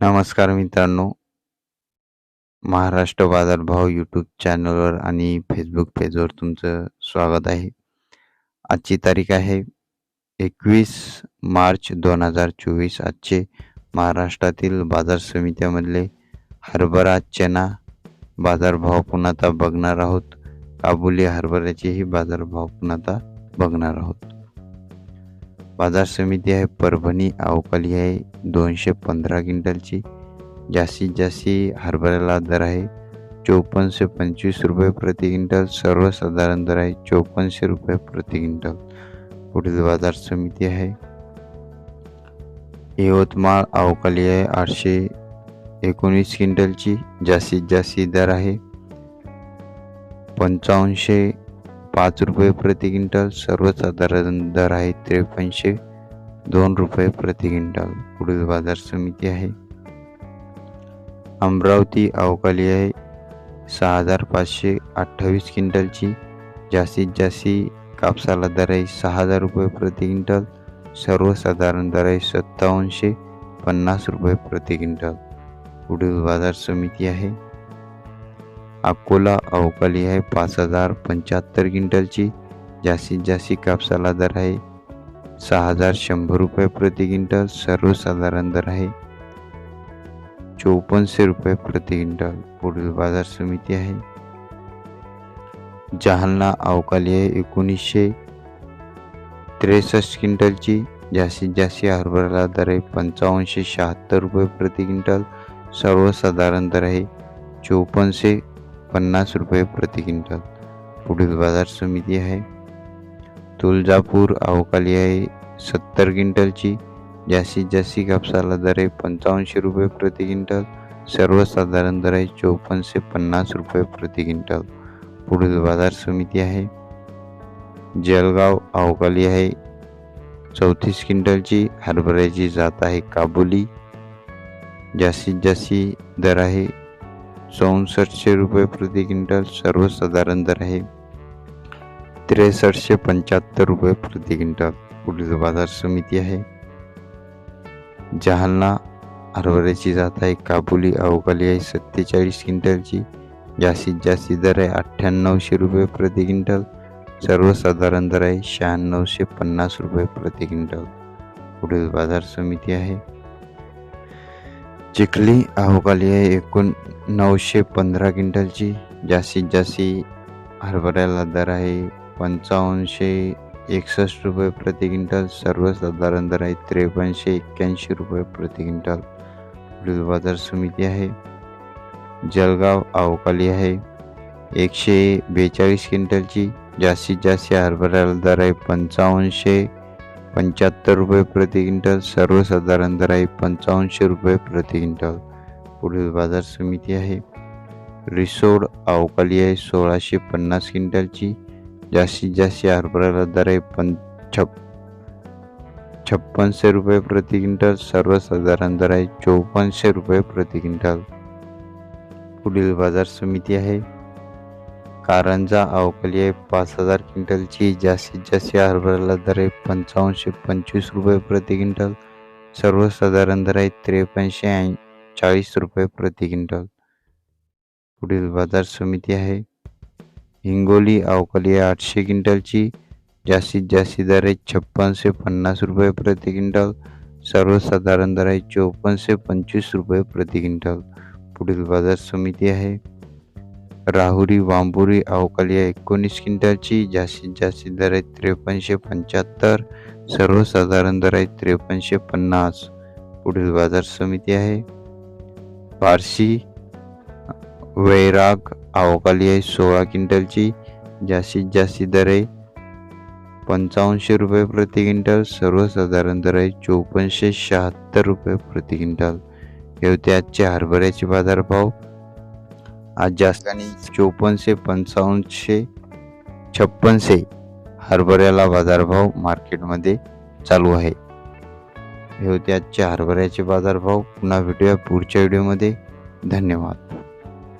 नमस्कार मित्रांनो. महाराष्ट्र बाजारभाव यूट्यूब चॅनलवर आणि फेसबुक पेजवर तुमचं स्वागत आहे. आजची तारीख आहे एकवीस मार्च दोन हजार चोवीस. आजचे महाराष्ट्रातील बाजार समित्यामधले हरभरा चना बाजारभाव पुन्हा आता बघणार आहोत. काबुली हरभऱ्याचेही बाजारभाव पुन्हा आता बघणार आहोत. बाजार समिती आहे परभणी अवकाली आहे दोनशे पंधरा क्विंटलची. जास्तीत जास्ती हरभऱ्याला दर आहे चोपन्नशे पंचवीस रुपये प्रति क्विंटल सर्वसाधारण दर आहे चोपन्नशे रुपये प्रति क्विंटल. पुढील बाजार समिती आहे. यवतमाळ अवकाली आहे आठशे एकोणीस क्विंटलची. जास्तीत जास्ती दर आहे पंचावन्नशे पाच रुपये प्रति क्विंटल सर्वसाधारण दर आहे त्रेपन्नशे दोन रुपये प्रति क्विंटल. पुढील बाजार समिती आहे. अमरावती अवकाली आहे. सहा हजार पाचशे अठ्ठावीस क्विंटलची. जास्तीत जास्ती कापसाला दर आहे सहा हजार रुपये प्रति क्विंटल सर्वसाधारण दर आहे सत्तावन्नशे पन्नास रुपये प्रति क्विंटल. पुढील बाजार समिती आहे. अकोला अवकाली आहे. पाच हजार पंच्याहत्तर क्विंटलची जास्तीत जास्त कापसाला दर आहे. सहा हजार शंभर रुपये प्रति क्विंटल सर्वसाधारण दर आहे. चौपन्नशे रुपये प्रति क्विंटल पुढील बाजार समिती आहे. जालना अवकाली आहे. एकोणीसशे त्रेसष्ट क्विंटलची जास्तीत जास्ती हरभऱ्याला दर आहे. पंचावन्नशे शहात्तर रुपये प्रति क्विंटल सर्वसाधारण दर आहे. चौपन्नशे पन्नास रुपये प्रति क्विंटल। पुढील बाज़ार समिती आहे. तुळजापूर अवकाली आहे. सत्तर क्विंटलची जास्तीत जास्ती कापसाला दर आहे पंचावन्नशे रुपये प्रति क्विंटल. सर्वसाधारण दर आहे चौपन्नशे पन्नास रुपये प्रति क्विंटल. पुढील बाज़ार समिती आहे. जळगाव अवकाली आहे. चौतीस क्विंटलची हरभऱ्याची जात आहे काबुली. जास्तीत जास्ती दर आहे चौसष्टशे रुपये प्रति क्विंटल सर्वसाधारण दर आहे. त्रेसष्टशे पंच्याहत्तर रुपये प्रति क्विंटल पुढील बाजार समिती आहे. जहालना हरभऱ्याची जात आहे. काबुली अवकाली आहे. सत्तेचाळीस क्विंटलची जास्तीत जास्त दर आहे. अठ्ठ्याण्णवशे रुपये प्रति क्विंटल सर्वसाधारण दर आहे. शहाण्णवशे पन्नास रुपये प्रति क्विंटल पुढील बाजार समिती आहे. चिखली अवकाली आहे एकूण नऊशे पंधरा क्विंटलची. जास्तीत जास्ती हरभऱ्याला दर आहे पंचावन्नशे एकसष्ट रुपये प्रति क्विंटल सर्वसाधारण दर आहे त्रेपन्नशे एक्क्याऐंशी रुपये प्रति क्विंटल. पुढील बाजार समिती आहे. जळगाव अवकाली आहे. एकशे बेचाळीस क्विंटलची. जास्तीत जास्त हरभऱ्याला दर आहे पंचावन्नशे पंच्याहत्तर रुपये प्रति क्विंटल सर्वसाधारण दर आहे पंचावन्नशे रुपये प्रति क्विंटल. पुढील बाजार समिती आहे. रिसोड अवकाली आहे सोळाशे पन्नास क्विंटलची. जास्तीत जास्त हरभऱ्याला दर आहे पं छप छप्पनशे रुपये प्रति क्विंटल सर्वसाधारण दर आहे चौपन्नशे रुपये प्रति क्विंटल. पुढील बाजार समिती आहे. कारंजा अवकली आहे. पाच हजार क्विंटलची जास्तीत जास्त हरभऱ्याला दर आहे पंचावन्नशे पंचवीस रुपये प्रति क्विंटल. सर्वसाधारण दर आहे त्रेपन्नशे ऐं चाळीस रुपये प्रति क्विंटल. पुढील बाजार समिती आहे. हिंगोली अवकाली आहे आठशे क्विंटलची. जास्तीत जास्त दर आहे छप्पनशे पन्नास रुपये प्रति क्विंटल. सर्वसाधारण दर आहे चोपन्नशे पंचवीस रुपये प्रति क्विंटल. पुढील बाजार समिती आहे. राहुरी वांबुरी अवकाली आहे एकोणीस क्विंटलची जास्तीत जास्ती दर आहे त्रेपन्नशे पंच्याहत्तर सर्वसाधारण दर आहे त्रेपन्नशे पन्नास. पुढील बाजार समिती आहे. पारशी वैराग अवकाली आहे सोळा क्विंटलची जास्तीत जास्ती दर आहे पंचावन्नशे रुपये प्रति क्विंटल सर्वसाधारण दर आहे चोपन्नशे शहात्तर रुपये प्रति क्विंटल. हे होते आजचे हरभऱ्याचे बाजारभाव. आज जास्त आणि चोपन्नशे पंचावन्नशे छप्पनशे हरभऱ्याला बाजारभाव मार्केटमध्ये चालू आहे. हे होते आजचे हरभऱ्याचे बाजारभाव. पुन्हा भेटूया पुढच्या व्हिडिओमध्ये. धन्यवाद.